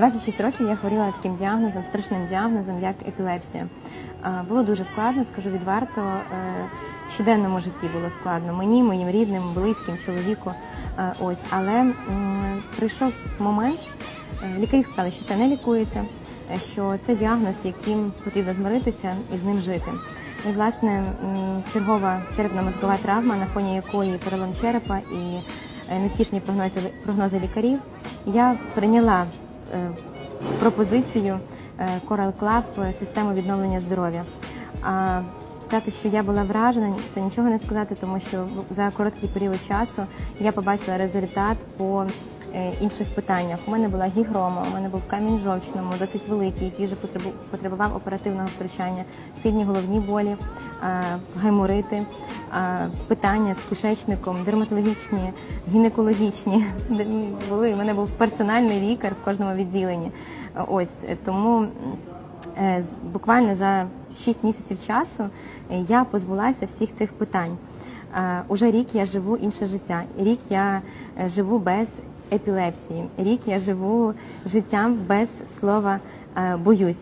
26 років я хворіла таким діагнозом, страшним діагнозом, як епілепсія. Було дуже складно, скажу відверто. е, В щоденному житті було складно мені, моїм рідним, близьким, чоловіку. Е, Ось, але прийшов момент, е, лікарі сказали, що це не лікується, що це діагноз, яким потрібно змиритися і з ним жити. І, власне, чергова черепно-мозгова травма, на фоні якої перелом черепа і невтішні прогнози, прогнози лікарів, я прийняла пропозицію е, Coral Club е, систему відновлення здоров'я. А сказати, що я була вражена, це нічого не сказати, тому що за короткий період часу я побачила результат по е, інших питаннях. У мене була гігрома, у мене був камінь жовчному, досить великий, який вже потребував оперативного втручання, сильні головні болі, е, гайморити, е, питання з кишечником, дерматологічні, гінекологічні. У мене був персональний лікар в кожному відділенні. Е, Ось е, тому. Е, Буквально за 6 місяців часу е, я позбулася всіх цих питань. Е, Уже рік я живу інше життя. Рік я е, живу без епілепсії. Рік я живу життям без слова е, боюсь.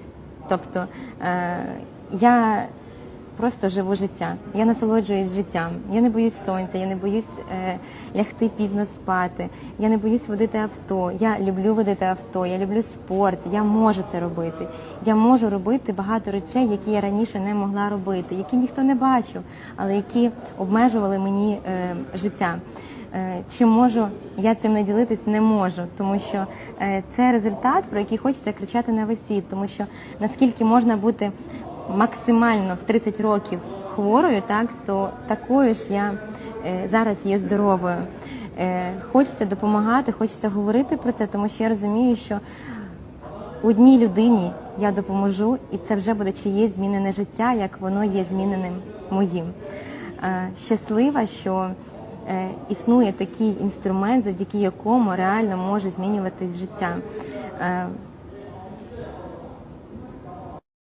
Тобто е, я просто живу життя. Я насолоджуюсь життям. Я не боюсь сонця, я не боюсь е, лягти пізно спати. Я не боюсь водити авто. Я люблю водити авто, я люблю спорт. Я можу це робити. Я можу робити багато речей, які я раніше не могла робити, які ніхто не бачив, але які обмежували мені життя. Е, Чи можу я цим не ділитись? Не можу, тому що е, це результат, про який хочеться кричати на весь світ, тому що наскільки можна бути максимально в 30 років хворою, так то такою ж я е, зараз є здоровою. Хочеться допомагати, хочеться говорити про це, тому що я розумію, що одній людині я допоможу, і це вже буде чиєсь змінене життя, як воно є зміненим моїм. Щаслива, що існує такий інструмент, завдяки якому реально може змінюватись життя. Е,